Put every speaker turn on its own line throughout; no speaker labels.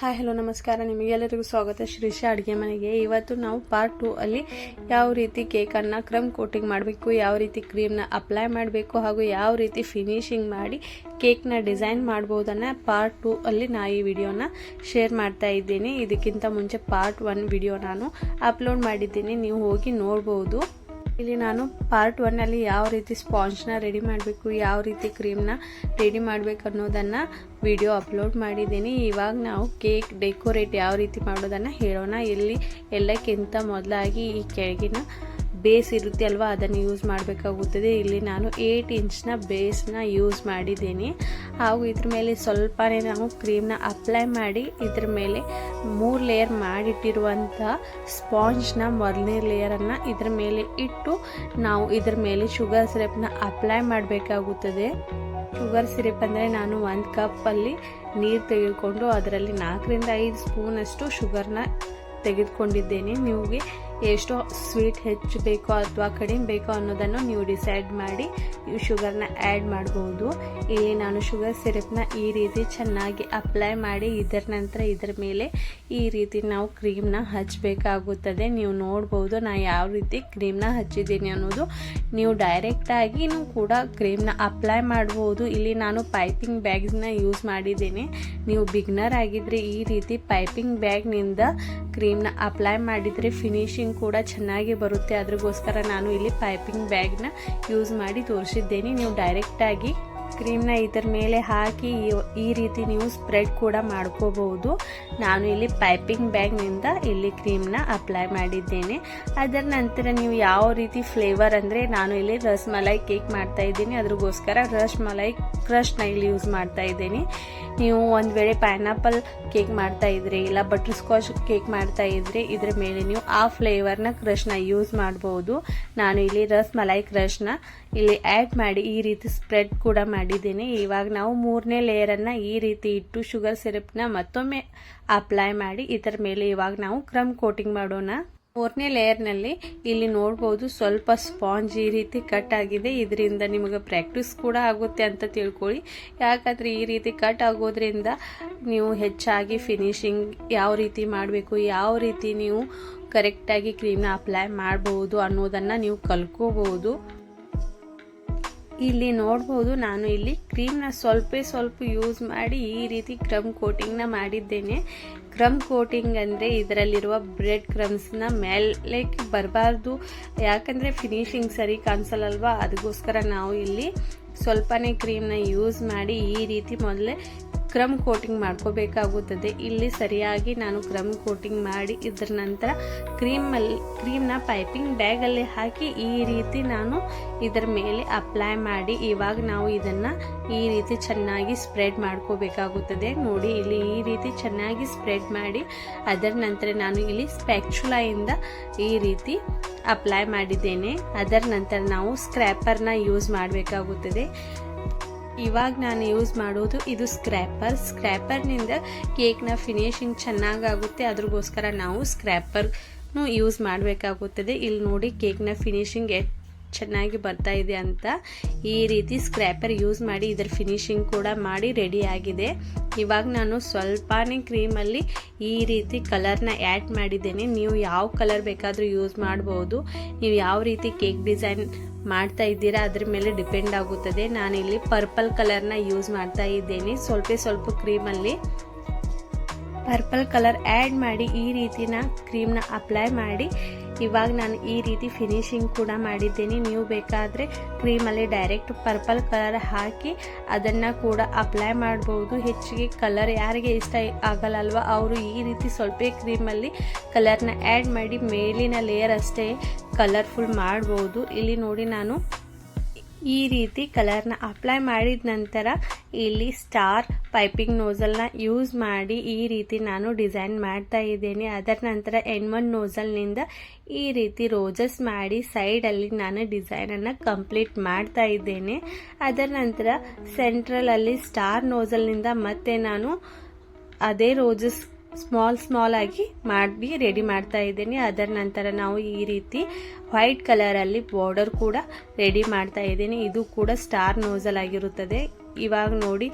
Hi, hello, ನಮಸ್ಕಾರ. ನಿಮಗೆಲ್ಲರಿಗೂ ಸ್ವಾಗತ. ಶ್ರೀಶಾ ಅಡುಗೆ ಮನೆಗೆ. ಇವತ್ತು ನಾವು ಪಾರ್ಟ್ ಟೂ ಅಲ್ಲಿ ಯಾವ ರೀತಿ ಕೇಕನ್ನು ಕ್ರಮ್ ಕೋಟಿಂಗ್ ಮಾಡಬೇಕು, ಯಾವ ರೀತಿ ಕ್ರೀಮ್ನ ಅಪ್ಲೈ ಮಾಡಬೇಕು, ಹಾಗೂ ಯಾವ ರೀತಿ ಫಿನಿಶಿಂಗ್ ಮಾಡಿ ಕೇಕ್ನ ಡಿಸೈನ್ ಮಾಡ್ಬೋದನ್ನು ಪಾರ್ಟ್ ಟೂ ಅಲ್ಲಿ ನಾ ಈ ವಿಡಿಯೋನ ಶೇರ್ ಮಾಡ್ತಾ ಇದ್ದೀನಿ. ಇದಕ್ಕಿಂತ ಮುಂಚೆ ಪಾರ್ಟ್ ಒನ್ ವಿಡಿಯೋ ನಾನು ಅಪ್ಲೋಡ್ ಮಾಡಿದ್ದೀನಿ. ನೀವು ಹೋಗಿ ನೋಡ್ಬೋದು. ಇಲ್ಲಿ ನಾನು ಪಾರ್ಟ್ ಒನ್ನಲ್ಲಿ ಯಾವ ರೀತಿ ಸ್ಪಾಂಜ್ನ ರೆಡಿ ಮಾಡಬೇಕು, ಯಾವ ರೀತಿ ಕ್ರೀಮ್ನ ರೆಡಿ ಮಾಡಬೇಕು ಅನ್ನೋದನ್ನು ವಿಡಿಯೋ ಅಪ್ಲೋಡ್ ಮಾಡಿದ್ದೀನಿ. ಇವಾಗ ನಾವು ಕೇಕ್ ಡೆಕೋರೇಟ್ ಯಾವ ರೀತಿ ಮಾಡೋದನ್ನು ಹೇಳೋಣ. ಇಲ್ಲಿ ಎಲ್ಲಕ್ಕಿಂತ ಮೊದಲಾಗಿ ಈ ಕೆಳಗಿನ ಬೇಸ್ ಇರುತ್ತೆ ಅಲ್ವಾ, ಅದನ್ನು ಯೂಸ್ ಮಾಡಬೇಕಾಗುತ್ತದೆ. ಇಲ್ಲಿ ನಾನು ಏಯ್ಟ್ ಇಂಚ್ನ ಬೇಸ್ನ ಯೂಸ್ ಮಾಡಿದ್ದೀನಿ. ಹಾಗೂ ಇದ್ರ ಮೇಲೆ ಸ್ವಲ್ಪನೇ ನಾವು ಕ್ರೀಮ್ನ ಅಪ್ಲೈ ಮಾಡಿ ಇದ್ರ ಮೇಲೆ ಮೂರು ಲೇಯರ್ ಮಾಡಿಟ್ಟಿರುವಂಥ ಸ್ಪಾಂಜ್ನ ಮೊದಲನೇ ಲೇಯರನ್ನು ಇದ್ರ ಮೇಲೆ ಇಟ್ಟು ನಾವು ಇದ್ರ ಮೇಲೆ ಶುಗರ್ ಸಿರಪ್ನ ಅಪ್ಲೈ ಮಾಡಬೇಕಾಗುತ್ತದೆ. ಶುಗರ್ ಸಿರಪ್ ಅಂದರೆ ನಾನು ಒಂದು ಕಪ್ಪಲ್ಲಿ ನೀರು ತೆಗೆದುಕೊಂಡು ಅದರಲ್ಲಿ ನಾಲ್ಕರಿಂದ ಐದು ಸ್ಪೂನಷ್ಟು ಶುಗರ್ನ ತೆಗೆದುಕೊಂಡಿದ್ದೇನೆ. ನಿಮಗೆ ಎಷ್ಟು ಸ್ವೀಟ್ ಹೆಚ್ಚು ಬೇಕೋ ಅಥವಾ ಕಡಿಮೆ ಬೇಕೋ ಅನ್ನೋದನ್ನು ನೀವು ಡಿಸೈಡ್ ಮಾಡಿ ಶುಗರ್ನ ಆ್ಯಡ್ ಮಾಡ್ಬೋದು. ಇಲ್ಲಿ ನಾನು ಶುಗರ್ ಸಿರಪ್ನ ಈ ರೀತಿ ಚೆನ್ನಾಗಿ ಅಪ್ಲೈ ಮಾಡಿ ಇದರ ನಂತರ ಇದರ ಮೇಲೆ ಈ ರೀತಿ ನಾವು ಕ್ರೀಮ್ನ ಹಚ್ಚಬೇಕಾಗುತ್ತದೆ. ನೀವು ನೋಡ್ಬೋದು ನಾನು ಯಾವ ರೀತಿ ಕ್ರೀಮ್ನ ಹಚ್ಚಿದ್ದೀನಿ ಅನ್ನೋದು. ನೀವು ಡೈರೆಕ್ಟಾಗಿನೂ ಕೂಡ ಕ್ರೀಮ್ನ ಅಪ್ಲೈ ಮಾಡ್ಬೋದು. ಇಲ್ಲಿ ನಾನು ಪೈಪಿಂಗ್ ಬ್ಯಾಗ್ಸ್ನ ಯೂಸ್ ಮಾಡಿದ್ದೀನಿ. ನೀವು ಬಿಗ್ನರ್ ಆಗಿದ್ದರೆ ಈ ರೀತಿ ಪೈಪಿಂಗ್ ಬ್ಯಾಗ್ನಿಂದ ಕ್ರೀಮ್ನ ಅಪ್ಲೈ ಮಾಡಿದರೆ ಫಿನಿಶಿಂಗ್ ಕೂಡ ಚೆನ್ನಾಗಿ ಬರುತ್ತೆ. ಅದ್ರಗೋಸ್ಕರ ನಾನು ಇಲ್ಲಿ ಪೈಪಿಂಗ್ ಬ್ಯಾಗ್ನ ಯೂಸ್ ಮಾಡಿ ತೋರಿಸಿದ್ದೇನೆ. ನೀವು ಡೈರೆಕ್ಟಾಗಿ ಕ್ರೀಮ್ನ ಇದರ ಮೇಲೆ ಹಾಕಿ ಈ ರೀತಿ ನೀವು ಸ್ಪ್ರೆಡ್ ಕೂಡ ಮಾಡ್ಕೋಬಹುದು. ನಾನು ಇಲ್ಲಿ ಪೈಪಿಂಗ್ ಬ್ಯಾಗ್ನಿಂದ ಇಲ್ಲಿ ಕ್ರೀಮ್ನ ಅಪ್ಲೈ ಮಾಡಿದ್ದೇನೆ. ಅದರ ನಂತರ ನೀವು ಯಾವ ರೀತಿ ಫ್ಲೇವರ್ ಅಂದರೆ ನಾನು ಇಲ್ಲಿ ರಸ್ಮಲೈ ಕೇಕ್ ಮಾಡ್ತಾ ಇದ್ದೀನಿ. ಅದ್ರಗೋಸ್ಕರ ರಸ್ಮಲೈ ಕ್ರಶ್ನ ಇಲ್ಲಿ ಯೂಸ್ ಮಾಡ್ತಾ ಇದ್ದೀನಿ. ನೀವು ಒಂದು ವೇಳೆ ಪೈನಾಪಲ್ ಕೇಕ್ ಮಾಡ್ತಾ ಇದ್ರೆ ಇಲ್ಲ ಬಟರ್ ಸ್ಕಾಚ್ ಕೇಕ್ ಮಾಡ್ತಾ ಇದ್ರೆ ಇದ್ರ ಮೇಲೆ ನೀವು ಆ ಫ್ಲೇವರ್ನ ಕ್ರಶ್ನ ಯೂಸ್ ಮಾಡಬಹುದು ನಾನು ಇಲ್ಲಿ ರಸ್ ಮಲೈ ಕ್ರಶ್ನ ಇಲ್ಲಿ ಆ್ಯಡ್ ಮಾಡಿ ಈ ರೀತಿ ಸ್ಪ್ರೆಡ್ ಕೂಡ ಮಾಡಿದ್ದೀನಿ. ಇವಾಗ ನಾವು ಮೂರನೇ ಲೇಯರನ್ನು ಈ ರೀತಿ ಇಟ್ಟು ಶುಗರ್ ಸಿರಪ್ನ ಮತ್ತೊಮ್ಮೆ ಅಪ್ಲೈ ಮಾಡಿ ಇದರ ಮೇಲೆ ಇವಾಗ ನಾವು ಕ್ರಮ್ ಕೋಟಿಂಗ್ ಮಾಡೋಣ. ಮೂರನೇ ಲೇಯರ್ನಲ್ಲಿ ಇಲ್ಲಿ ನೋಡ್ಬೋದು ಸ್ವಲ್ಪ ಸ್ಪಾಂಜ್ ಈ ರೀತಿ ಕಟ್ ಆಗಿದೆ. ಇದರಿಂದ ನಿಮಗೆ ಪ್ರಾಕ್ಟೀಸ್ ಕೂಡ ಆಗುತ್ತೆ ಅಂತ ತಿಳ್ಕೊಳ್ಳಿ. ಯಾಕಂದರೆ ಈ ರೀತಿ ಕಟ್ ಆಗೋದ್ರಿಂದ ನೀವು ಹೆಚ್ಚಾಗಿ ಫಿನಿಶಿಂಗ್ ಯಾವ ರೀತಿ ಮಾಡಬೇಕು, ಯಾವ ರೀತಿ ನೀವು ಕರೆಕ್ಟಾಗಿ ಕ್ರೀಮ್ನ ಅಪ್ಲೈ ಮಾಡ್ಬೋದು ಅನ್ನೋದನ್ನು ನೀವು ಕಲ್ಕೋಬಹುದು ಇಲ್ಲಿ ನೋಡ್ಬೋದು ನಾನು ಇಲ್ಲಿ ಕ್ರೀಮ್ನ ಸ್ವಲ್ಪ ಸ್ವಲ್ಪ ಯೂಸ್ ಮಾಡಿ ಈ ರೀತಿ ಕ್ರಮ್ ಕೋಟಿಂಗ್ನ ಮಾಡಿದ್ದೇನೆ. ಕ್ರಮ್ ಕೋಟಿಂಗ್ ಅಂದರೆ ಇದರಲ್ಲಿರುವ ಬ್ರೆಡ್ ಕ್ರಮ್ಸ್ನ ಮೇಲೆ ಬರಬಾರ್ದು. ಯಾಕಂದರೆ ಫಿನಿಶಿಂಗ್ ಸರಿ ಕಾಣಿಸಲ್ಲಲ್ವಾ? ಅದಕ್ಕೋಸ್ಕರ ನಾವು ಇಲ್ಲಿ ಸ್ವಲ್ಪನೇ ಕ್ರೀಮ್ನ ಯೂಸ್ ಮಾಡಿ ಈ ರೀತಿ ಮೊದಲೇ ಕ್ರಮ್ ಕೋಟಿಂಗ್ ಮಾಡ್ಕೋಬೇಕಾಗುತ್ತದೆ. ಇಲ್ಲಿ ಸರಿಯಾಗಿ ನಾನು ಕ್ರಮ್ ಕೋಟಿಂಗ್ ಮಾಡಿ ಇದರ ನಂತರ ಕ್ರೀಮಲ್ಲಿ ಕ್ರೀಮ್ನ ಪೈಪಿಂಗ್ ಬ್ಯಾಗಲ್ಲಿ ಹಾಕಿ ಈ ರೀತಿ ನಾನು ಇದರ ಮೇಲೆ ಅಪ್ಲೈ ಮಾಡಿ ಇವಾಗ ನಾವು ಇದನ್ನು ಈ ರೀತಿ ಚೆನ್ನಾಗಿ ಸ್ಪ್ರೆಡ್ ಮಾಡ್ಕೋಬೇಕಾಗುತ್ತದೆ. ನೋಡಿ ಇಲ್ಲಿ ಈ ರೀತಿ ಚೆನ್ನಾಗಿ ಸ್ಪ್ರೆಡ್ ಮಾಡಿ ಅದರ ನಂತರ ನಾನು ಇಲ್ಲಿ ಸ್ಪ್ಯಾಕ್ಚುಲಾಯಿಂದ ಈ ರೀತಿ ಅಪ್ಲೈ ಮಾಡಿದ್ದೇನೆ. ಅದರ ನಂತರ ನಾವು ಸ್ಕ್ರ್ಯಾಪರ್ನ ಯೂಸ್ ಮಾಡಬೇಕಾಗುತ್ತದೆ. ಇವಾಗ ನಾನು ಯೂಸ್ ಮಾಡೋದು ಇದು ಸ್ಕ್ರ್ಯಾಪರ್ ಸ್ಕ್ರ್ಯಾಪರ್ನಿಂದ ಕೇಕ್ನ ಫಿನಿಶಿಂಗ್ ಚೆನ್ನಾಗಾಗುತ್ತೆ. ಅದ್ರಗೋಸ್ಕರ ನಾವು ಸ್ಕ್ರ್ಯಾಪರ್ನು ಯೂಸ್ ಮಾಡಬೇಕಾಗುತ್ತದೆ. ಇಲ್ಲಿ ನೋಡಿ ಕೇಕ್ನ ಫಿನಿಶಿಂಗ್ ಚೆನ್ನಾಗಿ ಬರ್ತಾ ಇದೆ ಅಂತ ಈ ರೀತಿ ಸ್ಕ್ರ್ಯಾಪರ್ ಯೂಸ್ ಮಾಡಿ ಇದರ ಫಿನಿಶಿಂಗ್ ಕೂಡ ಮಾಡಿ ರೆಡಿ ಆಗಿದೆ. ಇವಾಗ ನಾನು ಸ್ವಲ್ಪನೇ ಕ್ರೀಮಲ್ಲಿ ಈ ರೀತಿ ಕಲರ್ನ ಆ್ಯಡ್ ಮಾಡಿದ್ದೇನೆ. ನೀವು ಯಾವ ಕಲರ್ ಬೇಕಾದರೂ ಯೂಸ್ ಮಾಡ್ಬೋದು. ನೀವು ಯಾವ ರೀತಿ ಕೇಕ್ ಡಿಸೈನ್ ಮಾಡ್ತಾ ಇದ್ದೀರಾ, ಅದ್ರ ಮೇಲೆ ಡಿಪೆಂಡ್ ಆಗುತ್ತದೆ. ನಾನಿಲ್ಲಿ ಪರ್ಪಲ್ ಕಲರ್ನ ಯೂಸ್ ಮಾಡ್ತಾ ಇದ್ದೇನೆ. ಸ್ವಲ್ಪ ಸ್ವಲ್ಪ ಕ್ರೀಮಲ್ಲಿ ಪರ್ಪಲ್ ಕಲರ್ ಆ್ಯಡ್ ಮಾಡಿ ಈ ರೀತಿನ ಕ್ರೀಮ್ನ ಅಪ್ಲೈ ಮಾಡಿ ಇವಾಗ ನಾನು ಈ ರೀತಿ ಫಿನಿಶಿಂಗ್ ಕೂಡ ಮಾಡಿದ್ದೀನಿ. ನೀವು ಬೇಕಾದರೆ ಕ್ರೀಮಲ್ಲಿ ಡೈರೆಕ್ಟ್ ಪರ್ಪಲ್ ಕಲರ್ ಹಾಕಿ ಅದನ್ನು ಕೂಡ ಅಪ್ಲೈ ಮಾಡ್ಬೋದು. ಹೆಚ್ಚಿಗೆ ಕಲರ್ ಯಾರಿಗೆ ಇಷ್ಟ ಆಗಲ್ಲಲ್ವ, ಅವರು ಈ ರೀತಿ ಸ್ವಲ್ಪ ಕ್ರೀಮಲ್ಲಿ ಕಲರ್ನ ಆ್ಯಡ್ ಮಾಡಿ ಮೇಲಿನ ಲೇಯರ್ ಅಷ್ಟೇ ಕಲರ್ಫುಲ್ ಮಾಡ್ಬೋದು. ಇಲ್ಲಿ ನೋಡಿ ನಾನು ಈ ರೀತಿ ಕಲರ್ನ ಅಪ್ಲೈ ಮಾಡಿದ ನಂತರ ಇಲ್ಲಿ ಸ್ಟಾರ್ ಪೈಪಿಂಗ್ ನೋಸಲ್ನ ಯೂಸ್ ಮಾಡಿ ಈ ರೀತಿ ನಾನು ಡಿಸೈನ್ ಮಾಡ್ತಾ ಇದ್ದೇನೆ. ಅದರ ನಂತರ ಎನ್ ಒನ್ ನೋಸಲ್ನಿಂದ ಈ ರೀತಿ ರೋಜಸ್ ಮಾಡಿ ಸೈಡಲ್ಲಿ ನಾನು ಡಿಸೈನನ್ನು ಕಂಪ್ಲೀಟ್ ಮಾಡ್ತಾ ಇದ್ದೇನೆ. ಅದರ ನಂತರ ಸೆಂಟ್ರಲಲ್ಲಿ ಸ್ಟಾರ್ ನೋಸಲ್ನಿಂದ ಮತ್ತೆ ನಾನು ಅದೇ ರೋಜಸ್ ಸ್ಮಾಲ್ ಸ್ಮಾಲ್ ಆಗಿ ಮಾಡಿ ರೆಡಿ ಮಾಡ್ತಾ ಇದ್ದೇನೆ. ಅದರ ನಂತರ ನಾವು ಈ ರೀತಿ ವೈಟ್ ಕಲರಲ್ಲಿ ಬಾರ್ಡರ್ ಕೂಡ ರೆಡಿ ಮಾಡ್ತಾ ಇದ್ದೀನಿ. ಇದು ಕೂಡ ಸ್ಟಾರ್ ನೋಸಲ್ ಆಗಿರುತ್ತದೆ. ಇವಾಗ ನೋಡಿ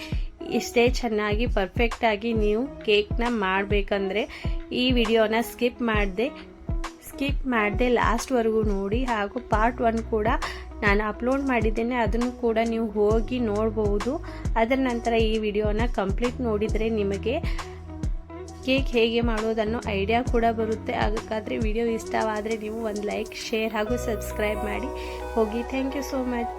ಇಷ್ಟೇ ಚೆನ್ನಾಗಿ ಪರ್ಫೆಕ್ಟಾಗಿ ನೀವು ಕೇಕ್ನ ಮಾಡಬೇಕಂದ್ರೆ ಈ ವಿಡಿಯೋನ ಸ್ಕಿಪ್ ಮಾಡಿದೆ ಸ್ಕಿಪ್ ಮಾಡಿದೆ ಲಾಸ್ಟ್ವರೆಗೂ ನೋಡಿ, ಹಾಗೂ ಪಾರ್ಟ್ ಒನ್ ಕೂಡ ನಾನು ಅಪ್ಲೋಡ್ ಮಾಡಿದ್ದೇನೆ. ಅದನ್ನು ಕೂಡ ನೀವು ಹೋಗಿ ನೋಡ್ಬೋದು. ಅದರ ನಂತರ ಈ ವಿಡಿಯೋನ ಕಂಪ್ಲೀಟ್ ನೋಡಿದರೆ ನಿಮಗೆ ಕೇಕ್ ಹೇಗೆ ಮಾಡೋದನ್ನೋ ಐಡಿಯಾ ಕೂಡ ಬರುತ್ತೆ. ಅದಕ್ಕಾದರೆ ವಿಡಿಯೋ ಇಷ್ಟವಾದರೆ ನೀವು ಒಂದು ಲೈಕ್ ಶೇರ್ ಹಾಗೂ ಸಬ್ಸ್ಕ್ರೈಬ್ ಮಾಡಿ. ಹೋಗಿ ಥ್ಯಾಂಕ್ ಯು ಸೋ ಮಚ್